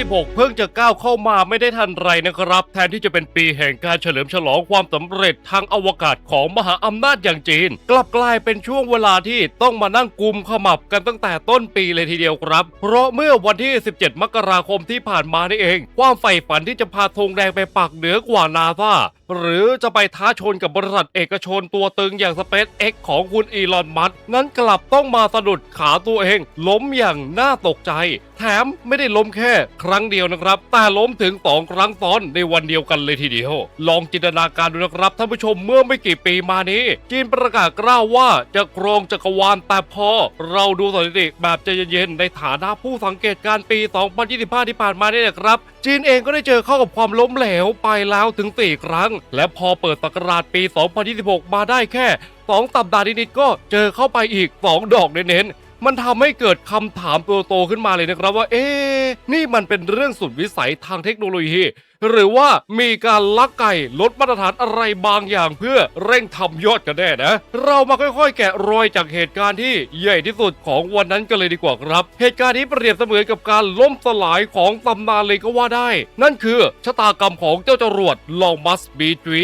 2026เพิ่งจะก้าวเข้ามาไม่ได้ทันไรนะครับแทนที่จะเป็นปีแห่งการเฉลิมฉลองความสำเร็จทางอวกาศของมหาอำนาจอย่างจีน กลับกลายเป็นช่วงเวลาที่ต้องมานั่งกุมขมับกันตั้งแต่ต้นปีเลยทีเดียวครับ เพราะเมื่อวันที่ 17 มกราคมที่ผ่านมานี่เอง ความใฝ่ฝันที่จะพาธงแดงไปปักเหนือกว่านาซาหรือจะไปท้าชนกับบริษัทเอกชนตัวตึงอย่าง SpaceX ของคุณอีลอน มัสก์นั้นกลับต้องมาสะดุดขาตัวเอง ล้มอย่างน่าตกใจ แถมไม่ได้ล้มแค่ ครั้งเดียวนะครับ แต่ล้มถึงสองครั้งซ้อนในวันเดียวกันเลยทีเดียว ลองจินตนาการดูนะครับท่านผู้ชมเมื่อไม่กี่ปีมานี้ จีนประกาศกล้าวว่าจะครองจักรวาลแต่พอ เราดูสถิติแบบใจเย็นๆในฐานะผู้สังเกตการณ์ปี 2025 ที่ผ่านมาเนี่ยนะครับ จีนเองก็ได้เจอเข้ากับความล้มเหลวไปแล้วถึง 4 ครั้ง และพอเปิดศักราชปี 2026 มาได้แค่ 2 สัปดาห์นิดๆก็เจอเข้าไปอีก 2 ดอกเน้นๆมันทำให้เกิดคำถามตัวโตขึ้นมาเลยนะครับว่า เอ๊ะนี่มันเป็นเรื่องสุดวิสัยทางเทคโนโลยี หรือว่ามีการลักไก่ลดมาตรฐานอะไรบางอย่างเพื่อเร่งทำยอดกันแน่นะ เรามาค่อยๆ แกะรอยจากเหตุการณ์ที่ใหญ่ที่สุดของวันนั้นกันเลยดีกว่าครับ เหตุการณ์นี้เปรียบเสมือนกับการล่มสลายของตำนานเลยก็ว่าได้ นั่นคือชะตากรรมของเจ้าจรวดลองมัสบีจี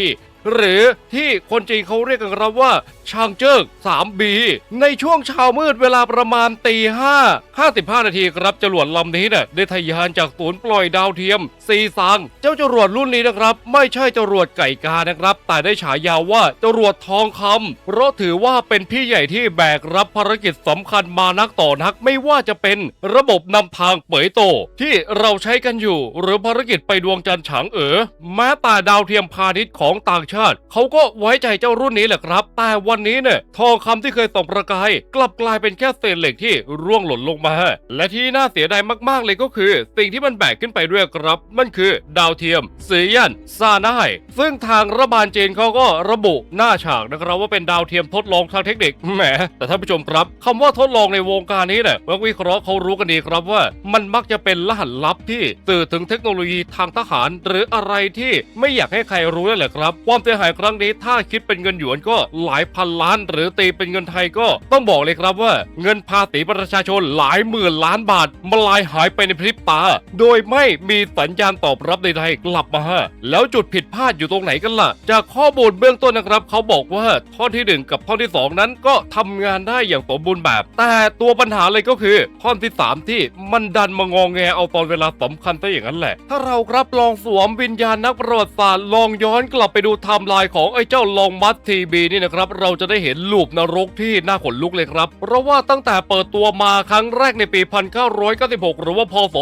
หรือที่คนจีนเขาเรียกกันครับว่าชางเจิ้ง 3B ในช่วงเช้ามืดเวลาประมาณตีห้า55 นาทีครับจรวดลำนี้เนี่ยได้ทะยานจากศูนย์ปล่อยดาวเทียมซีซัง เจ้าจรวดรุ่นนี้นะครับ ไม่ใช่จรวดไก่กานะครับ แต่ได้ฉายาว่าจรวดทองคำเพราะถือว่าเป็นพี่ใหญ่ที่แบกรับภารกิจสำคัญมานักต่อนักไม่ว่าจะเป็นระบบนำทางเป๋ยโต ที่เราใช้กันอยู่ หรือภารกิจไปดวงจันทร์ฉางเอ๋อแม้แต่ดาวเทียมพาณิชย์ของต่างชาติ เขาก็ไว้ใจเจ้ารุ่นนี้แหละครับ แต่วันนี้เนี่ยทองคำที่เคยส่องประกาย กลับกลายเป็นแค่เศษเหล็กที่ร่วงหล่นลงมา และที่น่าเสียดายมากๆเลยก็คือ สิ่งที่มันแบกขึ้นไปด้วยครับ มันคือดาวเทียมซียนซาไนายซึ่งทางรัฐบาลจีนเขาก็ระบุหน้าฉากนะครับว่าเป็นดาวเทียมทดลองทางเทคนิคแหมแต่ท่านผู้ชมครับคำว่าทดลองในวงการนี้เนี่ยนักวิเคราะห์เขารู้กันดีครับว่า มันมักจะเป็นรหัสลับที่สื่อถึงเทคโนโลยีทางทหาร หรืออะไรที่ไม่อยากให้ใครรู้นั่นแหละครับว่าความเสียหายครั้งนี้ถ้าคิดเป็นเงินหยวนก็หลายพันล้าน หรือตีเป็นเงินไทยก็ต้องบอกเลยครับว่า เงินภาษีประชาชนหลายหมื่นล้านบาทมาลายหายไปในพริบตา โดยไม่มีสัญญาณตอบรับใดๆกลับมาฮะแล้วจุดผิดพลาดอยู่ตรงไหนกันล่ะ จากข้อมูลเบื้องต้นนะครับ เขาบอกว่าท่อนที่หนึ่งกับท่อนที่สองนั้นก็ทำงานได้อย่างสมบูรณ์แบบ แต่ตัวปัญหาเลยก็คือท่อนที่สามที่มันดันมางองแงเอาตอนเวลาสำคัญซะอย่างนั้นแหละ ถ้าเราครับลองสวมวิญญาณนักประวัติศาสตร์ลองย้อนกลับไปดูทม์ไลน์ของไอ้เจ้าลองมัสทีบีนี่นะครับ เราจะได้เห็นลูปนรกที่น่าขนลุกเลยครับ เพราะว่าตั้งแต่เปิดตัวมาครั้งแรกในปี 1996 หรือว่าพศ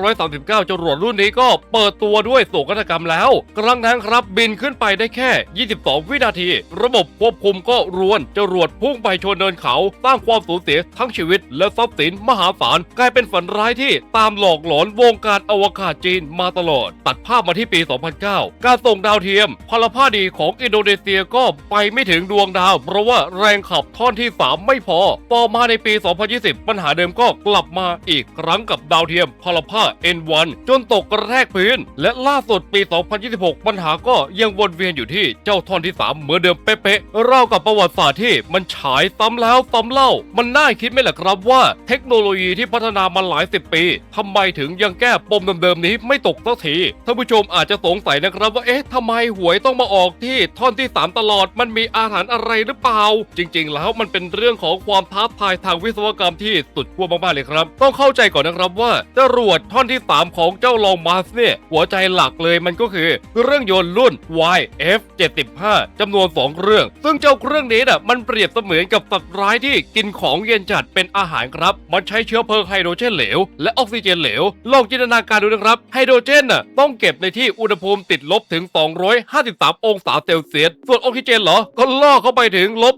2539 จรวดรุ่นนี้ก็เปิดตัวด้วยโศกนาฏกรรมแล้ว ครั้งนั้นครับบินขึ้นไปได้แค่ 22 วินาที ระบบควบคุมก็รวนจรวดพุ่งไปชนเนินเขาสร้างความสูญเสียทั้งชีวิต และทรัพย์สินมหาศาลกลายเป็นฝันร้ายที่ตามหลอกหลอนวงการอวกาศจีนมาตลอด ตัดภาพมาที่ปี 2009 การส่งดาวเทียมพลภาดีของอินโดนีเซียก็ไปไม่ถึงดวงดาว เพราะว่าแรงขับท่อนที่ 3 ไม่พอ ต่อมาในปี 2020 ปัญหาเดิมก็กลับมาอีกครั้งกับดาวเทียมพลภา N1 จนตกกระแทกพื้น และล่าสุดปี 2026 ปัญหาก็ยังวนเวียนอยู่ที่เจ้าท่อนที่ 3 เหมือนเดิมเป๊ะๆเล่ากับประวัติศาสตร์ที่มันฉายซ้ำแล้วซ้ำเล่า มันน่าคิดไหมล่ะครับว่า เทคโนโลยีที่พัฒนามาหลายสิบปีทำไมถึงยังแก้ปมเดิมๆนี้ไม่ตกสักทีท่านผู้ชมอาจจะสงสัยนะครับว่าเอ๊ะทำไมหวยต้องมาออกที่ท่อนที่ 3 ตลอดมันมีอาถรรพ์อะไรหรือเปล่า จริง ๆ แล้วมันเป็นเรื่องของความท้าทายทางวิศวกรรมที่สุดขั้วมากๆเลยครับ ต้องเข้าใจก่อนนะครับว่าจรวดท่อนที่ 3 ของเจ้าลองมาสเนี่ยหัวใจหลักเลยมันก็คือเครื่องยนต์รุ่น YF75 จำนวน 2 เครื่อง ซึ่งเจ้าเครื่องนี้น่ะมันเปรียบเสมือนกับสัตว์ร้ายที่กินของเย็นจัดเป็นอาหารครับ มันใช้เชื้อเพลิงไฮโดรเจนเหลว และออกซิเจนเหลว ลองจินตนาการดูนะครับไฮโดรเจนน่ะต้องเก็บในที่อุณหภูมิติดลบถึง 253องศาเซลเซียส ส่วนออกซิเจนเหรอ ก็ล่อเข้าไปถึงลบ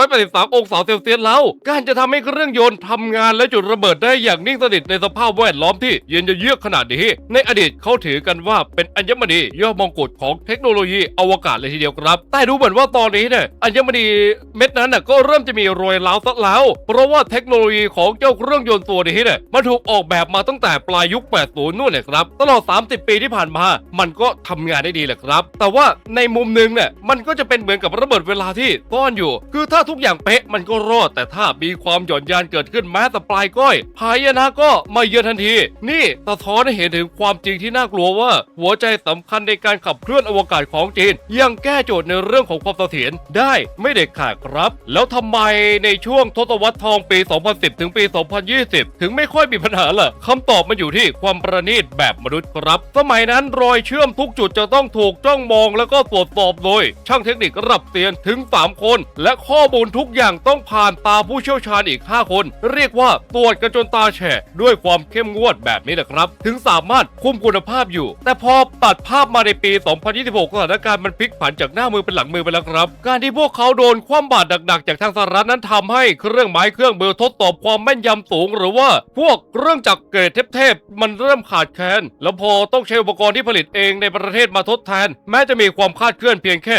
183 องศาเซลเซียสแล้ว การจะทำให้เครื่องยนต์ทำงานและจุดระเบิดได้อย่างนิ่งสนิทในสภาพแวดล้อมที่เย็นเยือกขนาดนี้ ในอดีตเขาถือกันว่าเป็นอัญมณียอดมงกุฎของเทคโนโลยีอวกาศเลยทีเดียวครับ แต่ดูเหมือนว่าตอนนี้เนี่ยอัญมณีเม็ดนั้นน่ะก็เริ่มจะมีรอยร้าวซะแล้ว เพราะว่าเทคโนโลยีของเจ้าเครื่องยนต์ตัวนี้เนี่ยมันถูกออกแบบมาตั้งแต่ปลายยุค 80 นู่นเนี่ยครับ ตลอด 30 ปีที่ผ่านมา มันก็ทำงานได้ดีแหละครับ แต่ว่าในมุมหนึงเนี่ยมันก็จะเป็นเหมือนกับระเบิดเวลาที่ซ่อนอยู่ คือถ้าทุกอย่างเป๊ะมันก็รอด แต่ถ้ามีความหย่อนยานเกิดขึ้นแม้แต่ปลายก้อยพายนะก็มาเยือนทันที นี่สะท้อนให้เห็นถึงความจริงที่น่ากลัวว่า หัวใจสำคัญในการขับเคลื่อนอวกาศของจีน ยังแก้โจทย์ในเรื่องของความเสถียรได้ไม่เด็ดขาดครับ แล้วทำไมในช่วงทศวรรษทองปี 2010 ถึงปี 2020 ถึงไม่ค่อยมีปัญหาล่ะคำตอบมันอยู่ที่ความประณีตแบบมนุษย์ครับ สมัยนั้นรอยเชื่อมทุกจุดจะต้องถูกจ้องมองแล้วก็ตรวจสอบโดย ช่างเทคนิคระดับเซียนถึง 3 คน และข้อมูลทุกอย่างต้องผ่านตาผู้เชี่ยวชาญอีก 5 คน เรียกว่าตรวจกันจนตาแฉะด้วยความเข้มงวดแบบนี้นะครับ ถึงสามารถคุมคุณภาพอยู่ แต่พอตัดภาพมาในปี 2026สถานการณ์มันพลิกผันจากหน้ามือเป็นหลังมือไปแล้วครับ การที่พวกเขาโดนคว่ำบาตรหนักๆ จากทางสหรัฐนั้นทำให้เครื่องไม้เครื่องมือทดสอบความแม่นยำสูง หรือว่าพวกเครื่องจักรเกรดเทพๆมันเริ่มขาดแคลนแล้วพอต้องใช้อุปกรณ์ที่ผลิตเองในประเทศมาทดแทน แม้จะมีความคลาดเคลื่อนเพียงแค่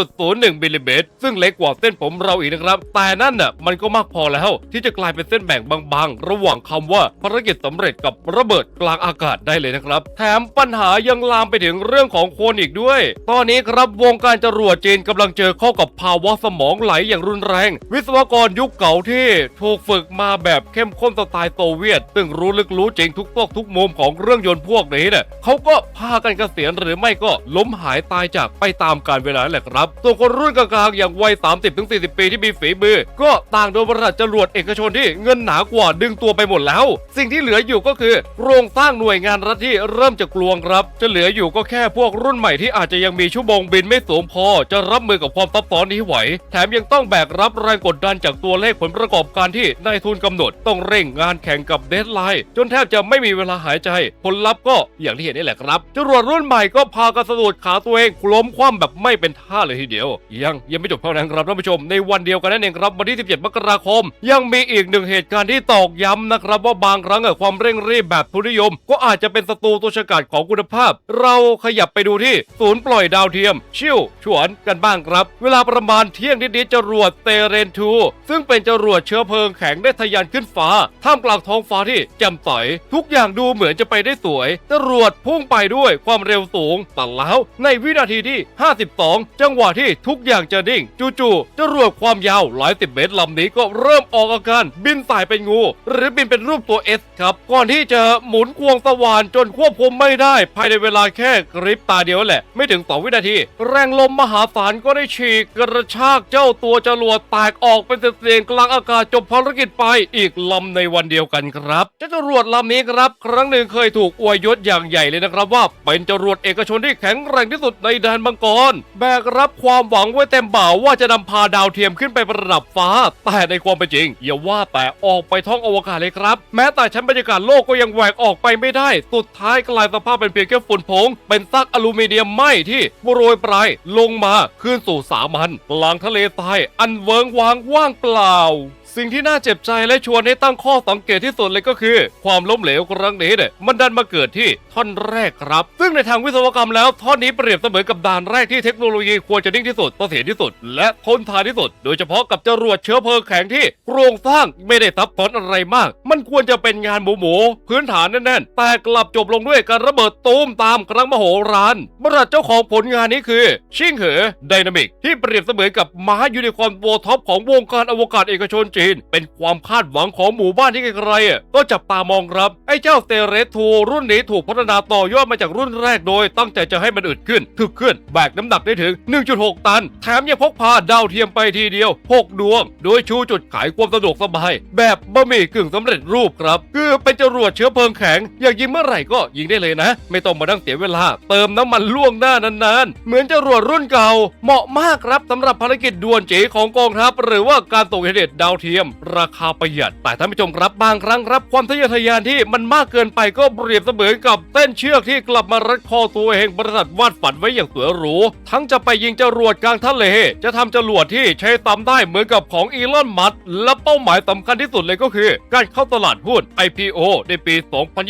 0.01มิลลิเมตรซึ่งเล็กกว่าเส้นผมเราอีกนะครับ แต่นั่นน่ะมันก็มากพอแล้ว ที่จะกลายเป็นเส้นแบ่งบางๆ ระหว่างคำว่าภารกิจสำเร็จกับระเบิดกลางอากาศได้เลยนะครับ แถมปัญหายังลามไปถึงเรื่องของคนอีกด้วย ตอนนี้ครับวงการจรวดจีนกำลังเจอเข้ากับภาวะสมองไหลอย่างรุนแรง วิศวกรยุคเก่าที่ถูกฝึกมาแบบเข้มข้นสไตล์โซเวียต ซึ่งรู้ลึกรู้จริงทุกซอกทุกมุมของเครื่องยนต์พวกนี้เนี่ยเขาก็พากันเกษียณหรือไม่ก็ล้มหายตายจากไปตามกาลเวลาแหละครับส่วนคนรุ่นกลางๆอย่างวัย 30-40 ปีที่มีฝีมือ ก็ต่างโดนบริษัทจรวดเอกชนที่เงินหนากว่าดึงตัวไปหมดแล้ว สิ่งที่เหลืออยู่ก็คือโครงสร้างหน่วยงานรัฐที่เริ่มจะกลวงครับ จะเหลืออยู่ก็แค่พวกรุ่นใหม่ที่อาจจะยังมีชั่วโมงบินไม่สูงพอ จะรับมือกับความซับซ้อนนี้ไหว แถมยังต้องแบกรับแรงกดดันจากตัวเลขผลประกอบการที่นายทุนกำหนด ต้องเร่งงานแข่งกับเดดไลน์จนแทบจะไม่มีเวลาหายใจ ผลลัพธ์ก็อย่างที่เห็นนี่แหละครับจรวดรุ่นใหม่ก็พากันสะดุดขาตัวเองล้มคว่ำแบบไม่เป็นท่าเลยทีเดียว ยังยังไม่จบเท่านั้นครับท่านผู้ชม ในวันเดียวกันนั่นเองครับวันที่ 17 มกราคม ยังมีอีกหนึ่งเหตุการณ์ที่ตอกย้ำนะครับว่าบางครั้งอะความเร่งรีบแบบทุนนิยม ก็อาจจะเป็นศัตรูตัวฉกาจของคุณภาพ เราขยับไปดูที่ศูนย์ปล่อยดาวเทียม ชิวฉวนกันบ้างครับ เวลาประมาณเที่ยงนิดๆจรวดเตเรนทูซึ่งเป็นจรวดเชื้อเพลิงแข็งได้ทะยานขึ้นฟ้า ท่ามกลางท้องฟ้าที่แจ่มใสทุกอย่างดูเหมือนจะไปได้สวยจรวดพุ่งไปด้วยความเร็วสูงแต่แล้วในวินาทีที่ 52 จังหวะที่ทุกอย่างจะนิ่ง จู่ๆจรวดความยาวหลายสิบเมตรลำนี้ก็เริ่มออกอาการบินสายเป็นงู หรือบินเป็นรูปตัว S ครับ ก่อนที่จะหมุนควงสว่านจนควบคุมไม่ได้ ภายในเวลาแค่กริบตาเดียวแหละ ไม่ถึง 2 วินาที แรงลมมหาศาลก็ได้ฉีกกระชากเจ้าตัวจรวดแตกออกเป็นเศษๆกลางอากาศจบภารกิจไปอีกลำในวันเดียวกันครับเจ้าจรวดลำนี้ครับ ครั้งหนึ่งเคยถูกอวยยศอย่างใหญ่เลยนะครับว่าเป็นจรวดเอกชนที่แข็งแรงที่สุดในแดนมังกร แบกรับความหวังไว้เต็มบ่าว่าจะนำพาดาวเทียมขึ้นไปประดับฟ้า แต่ในความเป็นจริง อย่าว่าแต่ออกไปท้องอวกาศเลยครับ แม้แต่ชั้นบรรยากาศโลกก็ยังแหวกออกไปไม่ได้ สุดท้ายกลายสภาพเป็นเพียงแค่ฝุ่นผง เป็นซากอลูมิเนียมไหม้ที่โรยปลายลงมาคืนสู่สามัญกลางทะเลทรายอันเวิงวางว่างเปล่า สิ่งที่น่าเจ็บใจและชวนให้ตั้งข้อสังเกตที่สุดเลยก็คือ ความล้มเหลวครั้งนี้เนี่ยมันดันมาเกิดที่ท่อนแรกครับ ซึ่งในทางวิศวกรรมแล้วท่อนนี้เปรียบเสมือนกับด่านแรกที่เทคโนโลยีควรจะนิ่งที่สุดเสถียรที่สุด และทนทานที่สุด โดยเฉพาะกับจรวดเชื้อเพลิงแข็งที่โครงสร้างไม่ได้ซับซ้อนอะไรมาก มันควรจะเป็นงานหมูหมูๆพื้นฐานแน่นๆ แต่กลับจบลงด้วยการระเบิดตูมตามครั้งมโหฬารบริษัทเจ้าของผลงานนี้คือ ชิงเหอไดนามิกที่เปรียบเสมือนกับม้ายูนิคอร์นโวท็อปของวงการอวกาศเอกชนจีน เป็นความคาดหวังของหมู่บ้านที่ใครๆอะก็จับตามองครับ ไอ้เจ้าเซเรสทูรุ่นนี้ถูกพัฒนาต่อยอดมาจากรุ่นแรกโดย ตั้งใจจะให้มันอึดขึ้นถึกขึ้นแบกน้ำหนักได้ถึง 1.6 ตัน แถมยังพกพาดาวเทียมไปทีเดียว 6 ดวง โดยชูจุดขายความสะดวกสบาย แบบบะหมี่กึ่งสำเร็จรูปครับ คือเป็นจรวดเชื้อเพลิงแข็ง อยากยิงเมื่อไหร่ก็ยิงได้เลยนะ ไม่ต้องมานั่งเสียเวลา เติมน้ำมันล่วงหน้านานๆ เหมือนจรวดรุ่นเก่า เหมาะมากครับสำหรับภารกิจด่วนจีของกองทัพหรือว่าการส่งเสด็จดาวเทียมราคาประหยัดแต่ท่านผู้ชมครับบางครั้งรับความทะเยอทะยานที่มันมากเกินไปก็เปรียบเสมือนกับเส้นเชือกที่กลับมารัดคอตัวเองบริษัทวาดฝันไว้อย่างสวยหรู ทั้งจะไปยิงจรวดกลางทะเล จะทำจรวดที่ใช้ตามได้เหมือนกับของอีลอนมัสและเป้าหมายสำคัญที่สุดเลยก็คือ การเข้าตลาดหุ้น IPO ในปี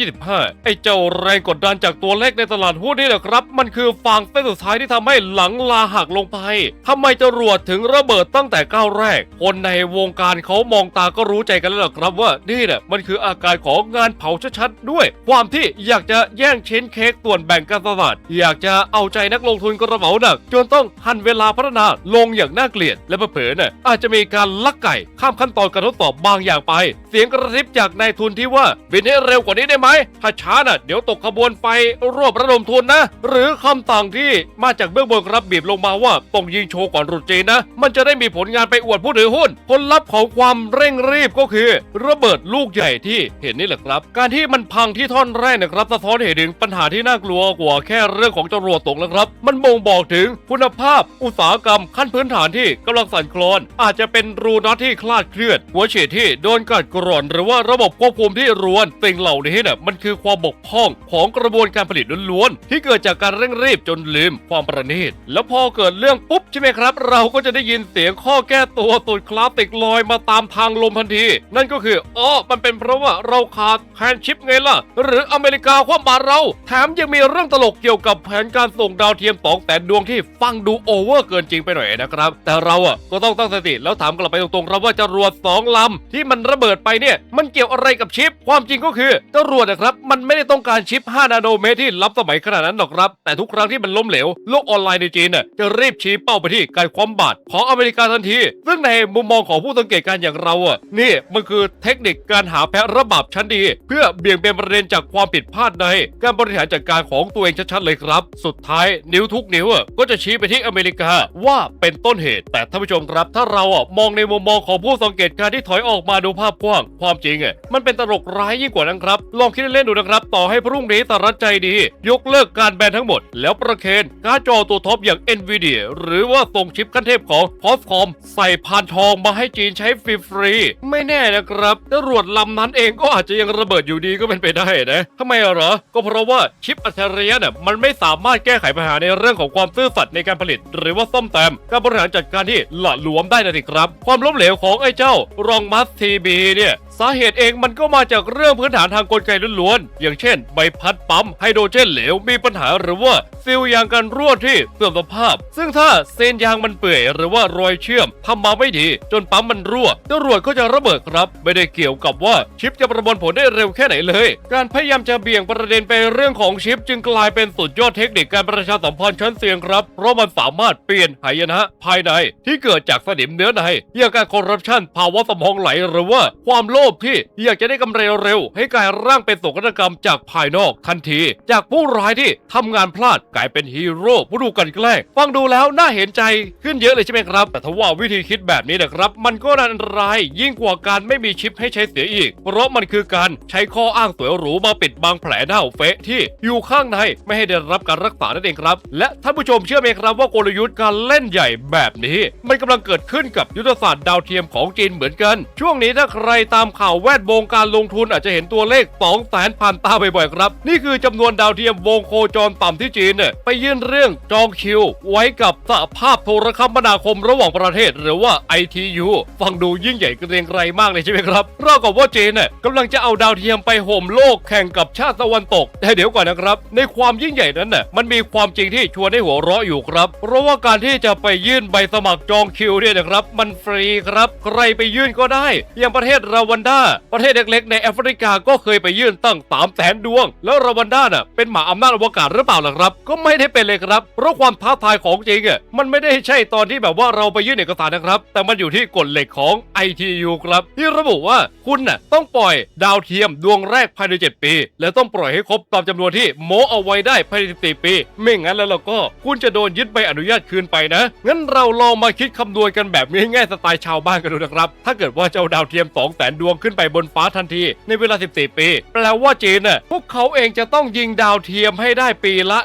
2025 ไอ้เจ้าแรงกดดันจากตัวเลขในตลาดหุ้นนี่แหละครับ มันคือฟางเส้นสุดท้ายที่ทำให้หลังลาหักลงไปทำไมจรวดถึงระเบิดตั้งแต่ก้าวแรก คนในวงการเขาเขามองตาก็รู้ใจกันแล้วล่ะครับว่านี่เนี่ยมันคืออาการของงานเผาชัดๆด้วย ความที่อยากจะแย่งชิ้นเค้กส่วนแบ่งการตลาดอยากจะเอาใจนักลงทุนกระเป๋าหนักจนต้องหันเวลาพัฒนาลงอย่างน่าเกลียด และเผลอเนี่ยอาจจะมีการลักไก่ข้ามขั้นตอนการทดสอบบางอย่างไป เสียงกระซิบจากนายทุนที่ว่าบินให้เร็วกว่านี้ได้ไหมถ้าช้าน่ะเดี๋ยวตกขบวนไฟรวบระดมทุนนะ หรือคำสั่งที่มาจากเบื้องบนครับบีบลงมาว่าต้องยิงโชว์ก่อนรุษจีนนะ มันจะได้มีผลงานไปอวดผู้ถือหุ้นผลลัพธ์ของความความเร่งรีบก็คือ ระเบิดลูกใหญ่ที่เห็นนี่แหละครับ การที่มันพังที่ท่อนแรกนะครับสะท้อนให้เห็นถึงปัญหาที่น่ากลัวกว่าแค่เรื่องของจรวดตกแล้วครับ มันบ่งบอกถึงคุณภาพอุตสาหกรรมขั้นพื้นฐานที่กำลังสั่นคลอน อาจจะเป็นรูน็อตที่คลาดเคลื่อน หัวฉีดที่โดนกัดกร่อน หรือว่าระบบควบคุมที่รวนสิ่งเหล่านี้เนี่ยมันคือความบกพร่องของกระบวนการผลิตล้วนๆที่เกิดจากการเร่งรีบจนลืมความประณีตแล้วพอเกิดเรื่องปุ๊บใช่ไหมครับ เราก็จะได้ยินเสียงข้อแก้ตัวสุดคลาสติกลอยมาตามทางลมทันที นั่นก็คืออ๋อมันเป็นเพราะว่าเราขาดแฮนชิปไงล่ะ หรืออเมริกาคว่ำบาตรเรา แถมยังมีเรื่องตลกเกี่ยวกับแผนการส่งดาวเทียมสองแสนดวงที่ฟังดูโอเวอร์เกินจริงไปหน่อยนะครับ แต่เราอะก็ต้องตั้งสติแล้วถามกลับไปตรงๆครับว่าจรวดสองลำที่มันระเบิดไปเนี่ยมันเกี่ยวอะไรกับชิป ความจริงก็คือจรวดนะครับมันไม่ได้ต้องการชิป 5 นาโนเมตรที่ล้ำสมัยขนาดนั้นหรอกครับ แต่ทุกครั้งที่มันล้มเหลวโลกออนไลน์ในจีนน่ะจะรีบชี้เป้าไปที่การคว่ำบาตรของอเมริกาทันที ซึ่งในมุมมองของผู้สังเกตการณ์อย่างเราอะ นี่มันคือเทคนิคการหาแพะระบาบชั้นดี เพื่อเบี่ยงเบนประเด็นจากความผิดพลาดใน การบริหารจัดการของตัวเองชัดๆเลยครับ สุดท้ายนิ้วทุกนิ้วก็จะชี้ไปที่อเมริกาว่าเป็นต้นเหตุ แต่ท่านผู้ชมครับถ้าเราอะมองในมุมมองของผู้สังเกตการณ์ที่ถอยออกมาดูภาพกว้าง ความจริงอะมันเป็นตลกร้ายยิ่งกว่านั้นครับ ลองคิดเล่นๆดูนะครับ ต่อให้พรุ่งนี้สหรัฐใจดี ยกเลิกการแบนทั้งหมด แล้วประเคนการ์ดจอตัวท็อปอย่าง NVIDIA หรือว่าส่งชิปขั้นเทพของ p o s c o m ใส่พานทองมาให้จีนใช้ฟรีๆไม่แน่นะครับจรวดลำนั้นเองก็อาจจะยังระเบิดอยู่ดีก็เป็นไปได้นะทำไมเหรอ ก็เพราะว่าชิปอัจฉริยะเนี่ยมันไม่สามารถแก้ไขปัญหาในเรื่องของความซื่อสัตย์ในการผลิต หรือว่าซ่อมแซมการบริหารจัดการที่หละหลวมได้นะสิครับ ความล้มเหลวของไอ้เจ้ารองมัสทีบีเนี่ย สาเหตุเองมันก็มาจากเรื่องพื้นฐานทางกลไกล้วนๆ อย่างเช่น ใบพัดปั๊มไฮโดรเจนเหลวมีปัญหาหรือว่าซิลยางกันรั่วที่เสื่อมสภาพ ซึ่งถ้าเส้นยางมันเปื่อยหรือว่ารอยเชื่อมทำมาไม่ดี จนปั๊มมันรั่วจรวดก็จะระเบิดครับ ไม่ได้เกี่ยวกับว่าชิปจะประมวลผลได้เร็วแค่ไหนเลย การพยายามจะเบี่ยงประเด็นไปเรื่องของชิป จึงกลายเป็นสุดยอดเทคนิคการประชาสัมพันธ์ชั้นเสียงครับเพราะมันสามารถเปลี่ยนหายนะภายในที่เกิดจากสนิมเนื้อในอย่างการคอร์รัปชันภาวะสมองไหลหรือว่าความโลภที่อยากจะได้กำไรเร็วให้กลายร่างเป็นโศกนาฏกรรมจากภายนอกทันที จากผู้ร้ายที่ทำงานพลาดกลายเป็นฮีโร่ผู้ดูกลันแกล้งฟังดูแล้วน่าเห็นใจขึ้นเยอะเลยใช่ไหมครับ แต่ถ้าว่าวิธีคิดแบบนี้นะครับ มันก็อันตรายยิ่งกว่าการไม่มีชิปให้ใช้เสียอีก เพราะมันคือการใช้ข้ออ้างสวยหรูมาปิดบังแผลเน่าเฟะที่อยู่ข้างในไม่ให้ได้รับการรักษานั่นเองครับ และท่านผู้ชมเชื่อไหมครับว่ากลยุทธ์การเล่นใหญ่แบบนี้ มันกำลังเกิดขึ้นกับยุทธศาสตร์ดาวเทียมของจีนเหมือนกัน ช่วงนี้ถ้าใครตามข่าวแวดวงการลงทุนอาจจะเห็นตัวเลข2แสนผ่านตาบ่อยๆครับ นี่คือจำนวนดาวเทียมวงโคจรต่ำที่จีนเนี่ยไปยื่นเรื่องจองคิว ไว้กับสหภาพโทรคมนาคมระหว่างประเทศ หรือว่า ITU ฟังดูยิ่งใหญ่เกรียงไกรมากเลยใช่ไหมครับเรากับว่าจีนเนี่ยกำลังจะเอาดาวเทียมไปโหมโลกแข่งกับชาติตะวันตกแต่เดี๋ยวก่อนนะครับ ในความยิ่งใหญ่นั้นน่ะมันมีความจริงที่ชวนให้หัวเราะอยู่ครับ เพราะว่าการที่จะไปยื่นใบสมัครจองคิวเนี่ยนะครับ มันฟรีครับ ใครไปยื่นก็ได้อย่างประเทศรวันดา ประเทศเล็กๆในแอฟริกาก็เคยไปยื่นตั้ง3 0 0แสนดวง แล้วรวันดาน่ะเป็นหมาอำนาจอวกาศหรือเปล่าล่ะครับ ก็ไม่ได้เป็นเลยครับ เพราะความท้าทายของจริงอะมันไม่ได้ใช่ตอนที่แบบว่าเราไปยื่นเอกสารนะครับ แต่มันอยู่ที่กฎเหล็กของ ITU ครับ ที่ระบุว่าคุณน่ะต้องปล่อยดาวเทียมดวงแรกภายใน 7 ปี และต้องปล่อยให้ครบตามจำนวนที่โมเอาไว้ได้ภายใน14ปี ไม่งั้นแล้วเราก็คุณจะโดนยึดใบอนุญาตคืนไปนะ งั้นเราลองมาคิดคำนวณกันแบบง่ายๆสไตล์ชาวบ้านกันดูนะครับ ถ้าเกิดว่าเจ้าดาวเทียม2 0 0แสนดวงขึ้นไปบนฟ้าทันทีในเวลา 14 ปี แปลว่าจีนน่ะพวกเขาเองจะต้องยิงดาวเทียมให้ได้ปีละ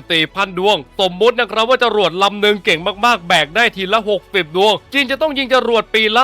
14,000 ดวง สมมตินะครับว่าจรวดลำหนึ่งเก่งมากๆ แบกได้ทีละ 60 ดวง จีนจะต้องยิงจรวดปีละ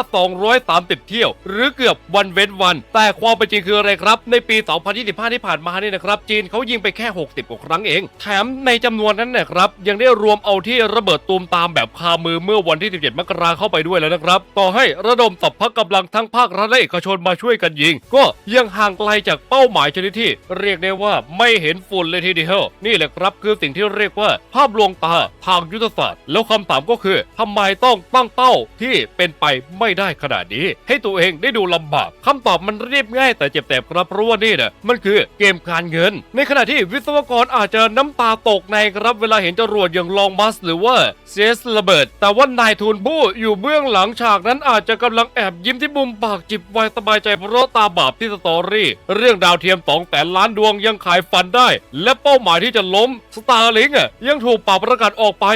230 เที่ยว หรือเกือบวันเว้นวัน แต่ความเป็นจริงคืออะไรครับ ในปี 2025 ที่ผ่านมานี่นะครับ จีนเขายิงไปแค่ 60กว่าครั้งเอง แถมในจำนวนนั้นนะครับยังได้รวมเอาที่ระเบิดตูมตามแบบคามือเมื่อวันที่ 17 มกราเข้าไปด้วยแล้วนะครับ ต่อให้ระดมสัพพะกำลังทั้งภาครัฐและเอกชนมาช่วยกันยิง ก็ยังห่างไกลจากเป้าหมายชนิดที่ เรียกได้ว่าไม่เห็นฝุ่นเลยทีเดียวนี่แหละครับคือสิ่งที่เรียกว่า ภาพลวงตาทางยุทธศาสตร์ แล้วคำถามก็คือทำไมต้องตั้งเป้าที่เป็นไปไม่ได้ขนาดนี้ ให้ตัวเองได้ดูลำบากคำตอบมันเรียบง่ายแต่เจ็บแสบครับเพราะว่านี่นะมันคือเกมการเงิน ในขณะที่วิศวกรอาจจะน้ำตาตกในครับเวลาเห็นจรวดอย่างลองมัสหรือว่าเซสระเบิด แต่ว่านายทุนผู้อยู่เบื้องหลังฉากนั้นอาจจะกำลังแอบยิ้มที่มุมปากจิบไวน์สบายใจเพราะตาบาปที่สตอรี่ เรื่องดาวเทียมสองแสนล้านดวงยังขายฟันได้ และเป้าหมายที่จะล้มสตาร์ลิงอะยังถูกปรับประกาศออกไป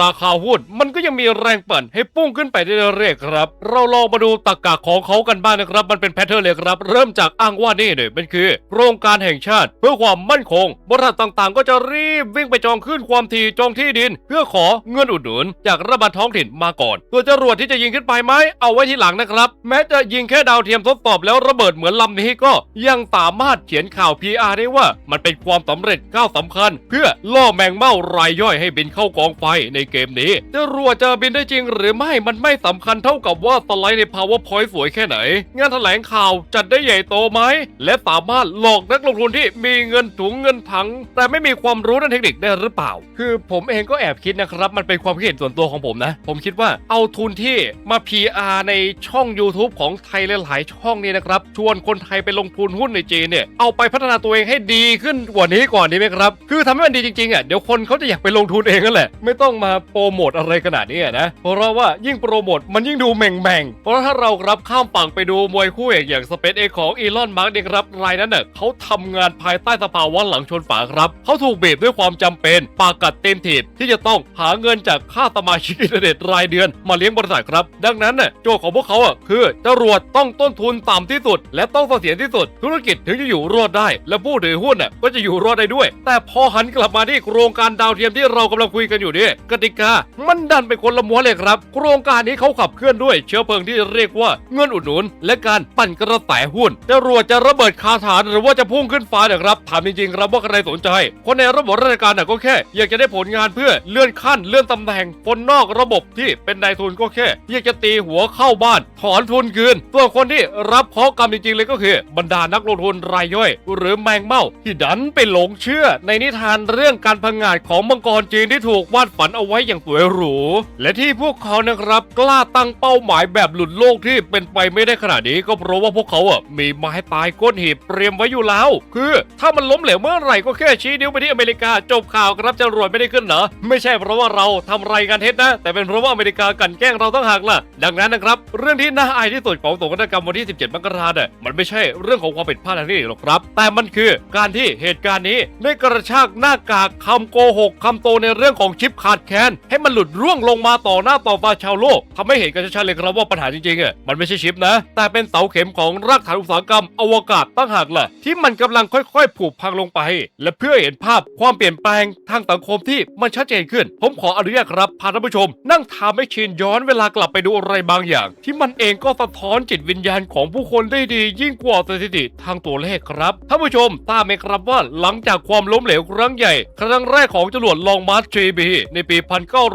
ราคาหุ้นมันก็ยังมีแรงปั่นให้พุ่งขึ้นไปได้เรื่อยๆครับ เราลองมาดูตรกกะของเขากันบ้างนะครับ มันเป็นแพทเทิร์นเลยครับ เริ่มจากอ้างว่านี่เนี่ยมันคือโครงการแห่งชาติ เพื่อความมั่นคงบริษัทต่างๆ ก็จะรีบวิ่งไปจองขึ้นความถี่จองที่ดิน เพื่อขอเงินอุดหนุน จากรัฐบาลท้องถิ่นมาก่อน ตัวจรวดที่จะยิงขึ้นไปไหมเอาไว้ทีหลังนะครับ แม้จะยิงแค่ดาวเทียมทดสอบแล้วระเบิดเหมือนลำนี้ก็ยังสามารถเขียนข่าว PR ได้ว่ามันเป็นความสำเร็จก้าวสำคัญ เพื่อล่อแมงเม่ารายย่อยให้บินเข้ากองไฟในเกมนี้ จะรัวจะบินได้จริงหรือไม่มันไม่สำคัญเท่ากับว่าสไลด์ใน PowerPoint สวยแค่ไหน งานแถลงข่าวจัดได้ใหญ่โตไหม และสามารถหลอกนักลงทุนที่มีเงินถุงเงินถัง แต่ไม่มีความรู้ด้านเทคนิคได้หรือเปล่า คือผมเองก็แอบคิดนะครับ มันเป็นความคิดเห็นส่วนตัวของผมนะ ผมคิดว่าเอาทุนที่มา PR ในช่อง YouTube ของไทยหลายๆช่องนี้นะครับชวนคนไทยไปลงทุนหุ้นในจีนเนี่ยเอาไปพัฒนาตัวเองให้ดีขึ้นกว่านี้ก่อนดีไหมครับ คือทำให้มันดีจริงๆอะเดี๋ยวคนเขาจะอยากไปลงทุนเองนั่นแหละ ไม่ต้องมาโปรโมทอะไรขนาดนี้นะเพราะว่ายิ่งโปรโมทมันยิ่งดูแหม่งๆเพราะถ้าเราครับข้ามฝั่งไปดูมวยคู่เอกอย่างสเปซเอกของอีลอนมาร์กเนี่ยครับรายนั้นเน่ะเขาทำงานภายใต้สภาวะหลังชนฝาครับเขาถูกบีบด้วยความจำเป็นปากกัดเต็มถีบที่จะต้องหาเงินจากค่าสมาชิกอินเทอร์เน็ตรายเดือนมาเลี้ยงบริษัทครับ ดังนั้นน่ะโจทย์ของพวกเขาอะคือจรวดต้องต้นทุนต่ำที่สุด และต้องเสถียรที่สุด ธุรกิจถึงจะอยู่รอดได้ และผู้ถือหุ้นน่ะก็จะอยู่รอดได้ด้วย แต่พอหันกลับมาที่โครงการดาวเทียมที่เรากำลังคุยกันอยู่นี่กติกา มันดันเป็นคนละม้วนเลยครับ โครงการนี้เขาขับเคลื่อนด้วยเชื้อเพลิงที่เรียกว่าเงินอุดหนุน และการปั่นกระแสหุ้นจรวดจะระเบิดคาฐานหรือว่าจะพุ่งขึ้นฟ้าเนี่ยครับถามจริงๆครับว่าใครสนใจ คนในระบบราชการน่ะก็แค่ อยากจะได้ผลงานเพื่อเลื่อนขั้นเลื่อนตำแหน่งคนนอกระบบที่เป็นนายทุนก็แค่ อยากจะตีหัวเข้าบ้าน ถอนทุนคืนส่วคนที่รับเคราะกรรมจริงๆเลยก็คือบรรดานักลงทุนรายย่อย หรือแมงเม่าที่ดันไปหลงเชื่อ ในนิทานเรื่องการพังงาดของมังกรจีนที่ถูกวาดฝันเอาไว้อย่างสวยหรู และที่พวกเขานะครับกล้าตั้งเป้าหมายแบบหลุดโลกที่เป็นไปไม่ได้ขนาดนี้ก็เพราะว่าพวกเขาอะมีไม้ตายก้นหีบเตรียมไว้อยู่แล้ว คือถ้ามันล้มเหลวเมื่อไหร่ก็แค่ชี้นิ้วไปที่อเมริกาจบข่าวครับจรวดไม่ได้ขึ้นเหรอไม่ใช่เพราะว่าเราทำรายการเท็จนะ แต่เป็นเพราะว่าอเมริกากันแกล้งเราต้องหักล่ะ ดังนั้นนะครับ เรื่องที่น่าอายที่สุดของโศกนามวันที่ 17 มกราเนี่ยมันไม่ใช่เรื่องของความผิดพลาดทางเทคนิคหรอกครับ แต่มันคือการที่เหตุการณ์นี้ได้กระชากหน้ากากคำโกหกคำโตในเรื่องของชิปขาดแคลนให้มันหลุดร่วงลงมาต่อหน้าต่อตาชาวโลกทำให้เห็นกันชัดๆเลยครับว่าปัญหาจริงๆอะมันไม่ใช่ชิปนะ แต่เป็นเสาเข็มของรากฐานอุตสาหกรรมอวกาศตั้งหากล่ะที่มันกำลังค่อยๆผุพังลงไป และเพื่อเห็นภาพความเปลี่ยนแปลงทางสังคมที่มันชัดเจนขึ้น ผมขออนุญาตครับพาท่านผู้ชม นั่งทำให้ชินย้อนเวลากลับไปดูอะไรบางอย่าง ที่มันเองก็สะท้อนจิตวิญญาณของผู้คนได้ดียิ่งกว่าสถิติทางตัวเลขครับท่านผู้ชมทราบไหมครับว่าหลังจากความล้มเหลวครั้งใหญ่ ครั้งแรกของจรวดลองมาร์ชเบีในปี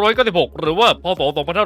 1996 หรือว่าพศ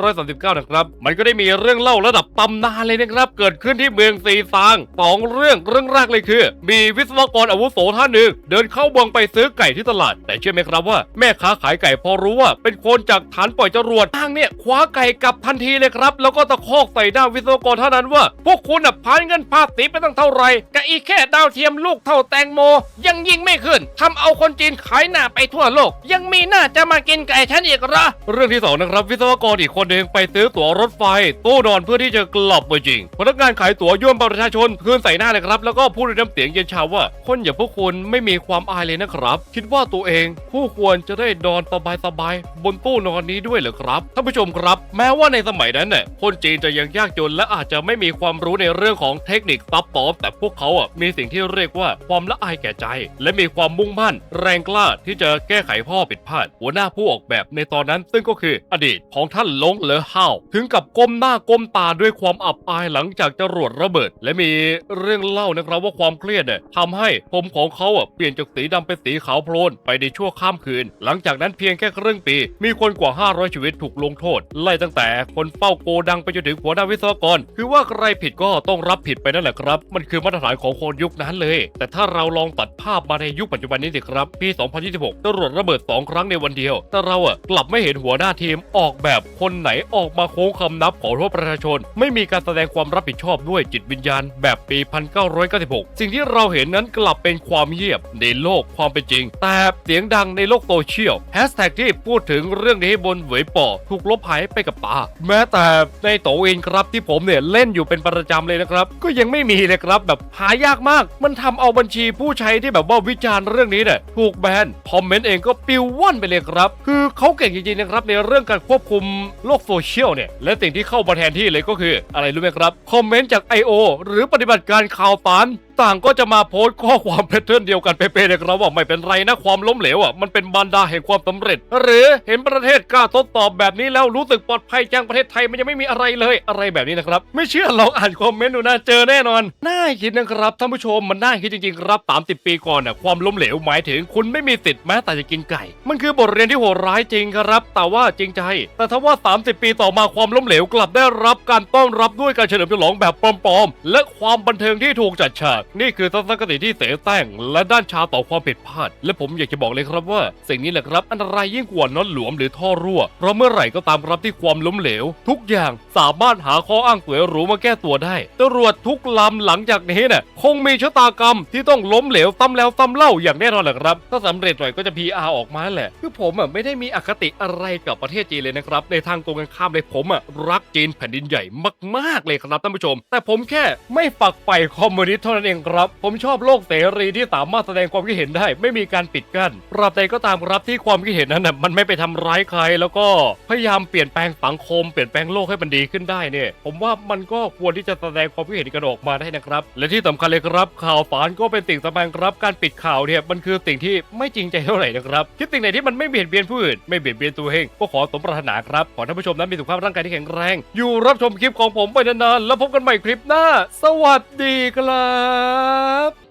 2539 นะครับมันก็ได้มีเรื่องเล่าระดับตำนานเลยนะครับ เกิดขึ้นที่เมืองซีซางสองเรื่องเรื่องแรกเลยคือ มีวิศวกรอาวุโสท่านหนึ่งเดินเข้าเมืองไปซื้อไก่ที่ตลาด แต่เชื่อไหมครับว่าแม่ค้าขายไก่พอรู้ว่า เป็นคนจากฐานปล่อยจรวดทางเนี่ยคว้าไก่กลับทันทีเลยครับ แล้วก็ตะคอกใส่หน้าวิศวกรท่านั้นว่าพวกคุณน่ะพานเงินภาษีไปตั้งเท่าไหร่กะอีแค่ดาวเทียมลูกเท่าแตงโม ยังยิงไม่ขึ้นทำเอาคนจีนขายหน้าไปทั่วโลก ยังมีหน้าจะมากินไก่ฉันอีกเหรอเรื่องที่สองนะครับวิศวกรอีกคนหนึ่งไปซื้อตั๋วรถไฟ ตู้นอนเพื่อที่จะกลับไปจริง พนักงานขายตั๋วย่นบัตรประชาชนคืนใส่หน้าเลยครับ แล้วก็พูดด้วยน้ำเสียงเย็นชาว่า คนอย่างพวกคุณไม่มีความอายเลยนะครับ คิดว่าตัวเองผู้ควรจะได้นอนสบายๆบนตู้นอนนี้ด้วยเหรอครับท่านผู้ชมครับ แม้ว่าในสมัยนั้นเนี่ยคนจีนจะยังยากจนและอาจจะไม่มีความรู้ในเรื่องของเทคนิคซับซ้อนแต่พวกเขาอะมีสิ่งที่เรียกว่าความละอายแก่ใจ และมีความมุ่งมั่น แรงกล้าที่จะแก้ไขข้อผิดพลาด หัวหน้าผู้ออกแบบในตอนนั้น ซึ่งก็คืออดีตของท่านลงเลอห้าวถึงกับก้มหน้าก้มตาด้วยความอับอายหลังจากจรวดระเบิด และมีเรื่องเล่านะครับว่าความเครียดเนี่ยทำให้ผมของเขาอะเปลี่ยนจากสีดำเป็นสีขาวโพลนไปในชั่วข้ามคืน หลังจากนั้นเพียงแค่ครึ่งปี มีคนกว่า 500 ชีวิตถูกลงโทษ ไล่ตั้งแต่คนเฝ้าโกดังไปจนถึงหัวหน้าวิศวกร คือว่าใครผิดก็ต้องรับผิดไปนั่นแหละครับ มันคือมาตรฐานของคนยุคนั้นเลย แต่ถ้าเราลองตัดภาพมาในยุคปัจจุบันนี้สิครับ ปี 2026ตำรวจระเบิด 2 ครั้งในวันเดียว แต่เราอะกลับไม่เห็นหัวหน้าทีมออกแบบคนไหนออกมาโค้งคำนับขอโทษประชาชน ไม่มีการแสดงความรับผิดชอบด้วยจิตวิญญาณ แบบปี 1996 สิ่งที่เราเห็นนั้นกลับเป็นความเงียบในโลกความเป็นจริง แต่เสียงดังในโลกโซเชียลแฮชแท็กที่พูดถึงเรื่องนี้บนเหวยป่อถูกลบหายไปกับตา แม้แต่ในโตเองครับที่ผมเนี่ยเล่นอยู่เป็นประจำเลยนะครับ ก็ยังไม่มีเลยครับแบบหายากมาก มันทำเอาบัญชีผู้ใช้ที่แบบว่าวิจารณ์เรื่องนี้เนี่ยถูกแบนคอมเมนต์เองก็ปิวว่อนไปเลยครับ คือเขาเก่งจริงๆนะครับในเรื่องการควบคุมโลกโซเชียลเนี่ยและสิ่งที่เข้ามาแทนที่เลยก็คือ อะไรรู้ไหมครับคอมเมนต์จาก I.O. หรือปฏิบัติการข่าวสารต่างก็จะมาโพสต์ข้อความแพทเทิร์นเดียวกันเป๊ะๆเลยครับว่าไม่เป็นไรนะความล้มเหลวอะมันเป็นบรรดาแห่งความสำเร็จ หรือเห็นประเทศกล้าทดสอบแบบนี้แล้วรู้สึกปลอดภัยจังประเทศไทยมันยังไม่มีอะไรเลยอะไรแบบนี้นะครับ ไม่เชื่อลองอ่านคอมเมนต์ดูนะเจอแน่นอนน่าคิดนะครับท่านผู้ชมมันน่าคิดจริงๆครับ30 ปีก่อนน่ะความล้มเหลวหมายถึงคุณไม่มีสิทธิ์แม้แต่จะกินไก่ มันคือบทเรียนที่โหดร้ายจริงครับ แต่ว่าจริงใจ แต่ถ้าว่า 30 ปีต่อมาความล้มเหลวกลับได้รับการต้อนรับด้วยการเฉลิมฉลองแบบปลอมๆและความบันเทิงที่ถูกจัดฉากนี่คือทัศนคติที่เสแสร้งและด้านชาต่อความผิดพลาด และผมอยากจะบอกเลยครับว่า สิ่งนี้แหละครับอันตรายยิ่งกว่าน็อตหลวมหรือท่อรั่ว เพราะเมื่อไหร่ก็ตามครับที่ความล้มเหลว ทุกอย่างสามารถหาข้ออ้างสวยหรูมาแก้ตัวได้ตำรวจทุกลำหลังจากนี้เนี่ยคงมีชะตากรรมที่ต้องล้มเหลวซ้ำแล้วซ้ำเล่าอย่างแน่นอนแหละครับ ถ้าสำเร็จหน่อยก็จะ PR ออกมาแหละ คือผมอะไม่ได้มีอคติอะไรกับประเทศจีนเลยนะครับ ในทางตรงกันข้ามเลยผมอะรักจีนแผ่นดินใหญ่มากๆเลยครับท่านผู้ชม แต่ผมแค่ไม่ฝักใฝ่คอมมิวนิสต์เท่านั้นเองครับ ผมชอบโลกเสรีที่สามารถแสดงความคิดเห็นได้ ไม่มีการปิดกั้นราบใดก็ตามครับที่ความคิดเห็นนั้นน่ะมันไม่ไปทำร้ายใคร แล้วก็พยายามเปลี่ยนแปลงสังคมเปลี่ยนแปลงโลกให้มันดีขึ้นได้เนี่ย ผมว่ามันก็ควรที่จะแสดงความคิดเห็นกันออกมาได้นะครับ และที่สำคัญเลยครับ ข่าวสารก็เป็นสิ่งสำคัญครับ การปิดข่าวเนี่ยมันคือสิ่งที่ไม่จริงใจเท่าไหร่นะครับคิดสิ่งไหนที่มันไม่เบียดเบียนผู้อื่นไม่เบียดเบียนตัวเองก็ขอสมปรารถนาครับขอท่านผู้ชมนั้นมีสุขภาพร่างกายที่แข็งแรง อยู่รับชมคลิปของผมไปนานๆแล้วพบกันใหม่คลิปหน้า สวัสดีครับ Up!